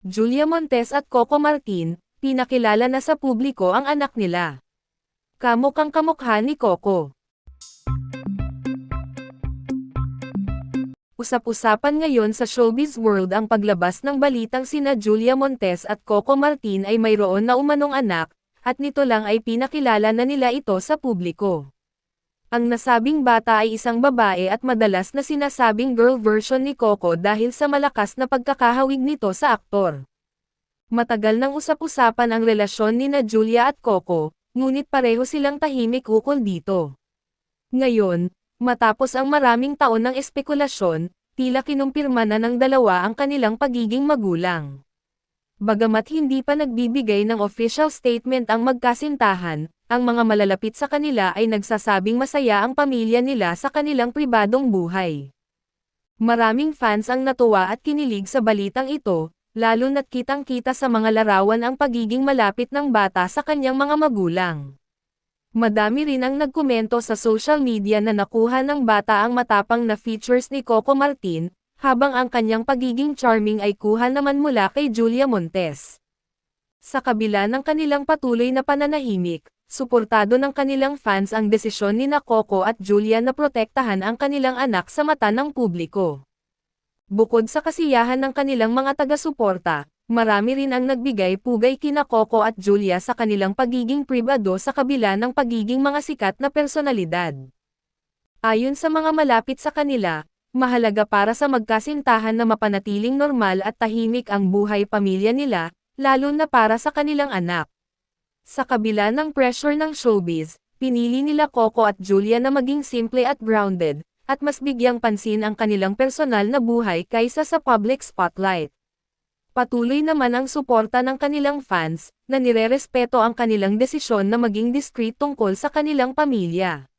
Julia Montes at Coco Martin, pinakilala na sa publiko ang anak nila. Kamukhang kamukha ni Coco. Usap-usapan ngayon sa showbiz world ang paglabas ng balitang sina Julia Montes at Coco Martin ay mayroon na umanong anak, at nito lang ay pinakilala na nila ito sa publiko. Ang nasabing bata ay isang babae at madalas na sinasabing girl version ni Coco dahil sa malakas na pagkakahawig nito sa aktor. Matagal nang usap-usapan ang relasyon ni na Julia at Coco, ngunit pareho silang tahimik ukol dito. Ngayon, matapos ang maraming taon ng espekulasyon, tila kinumpirma na ng dalawa ang kanilang pagiging magulang. Bagamat hindi pa nagbibigay ng official statement ang magkasintahan, ang mga malalapit sa kanila ay nagsasabing masaya ang pamilya nila sa kanilang pribadong buhay. Maraming fans ang natuwa at kinilig sa balitang ito, lalo na't kitang-kita sa mga larawan ang pagiging malapit ng bata sa kanyang mga magulang. Madami rin ang nagkomento sa social media na nakuha ng bata ang matapang na features ni Coco Martin, habang ang kanyang pagiging charming ay kuha naman mula kay Julia Montes. Sa kabila ng kanilang patuloy na pananahimik, suportado ng kanilang fans ang desisyon ni na Coco at Julia na protektahan ang kanilang anak sa mata ng publiko. Bukod sa kasiyahan ng kanilang mga taga-suporta, marami rin ang nagbigay pugay kina Coco at Julia sa kanilang pagiging pribado sa kabila ng pagiging mga sikat na personalidad. Ayon sa mga malapit sa kanila, mahalaga para sa magkasintahan na mapanatiling normal at tahimik ang buhay pamilya nila, lalo na para sa kanilang anak. Sa kabila ng pressure ng showbiz, pinili nila Coco at Julia na maging simple at grounded, at mas bigyang pansin ang kanilang personal na buhay kaysa sa public spotlight. Patuloy naman ang suporta ng kanilang fans, na nirerespeto ang kanilang desisyon na maging discreet tungkol sa kanilang pamilya.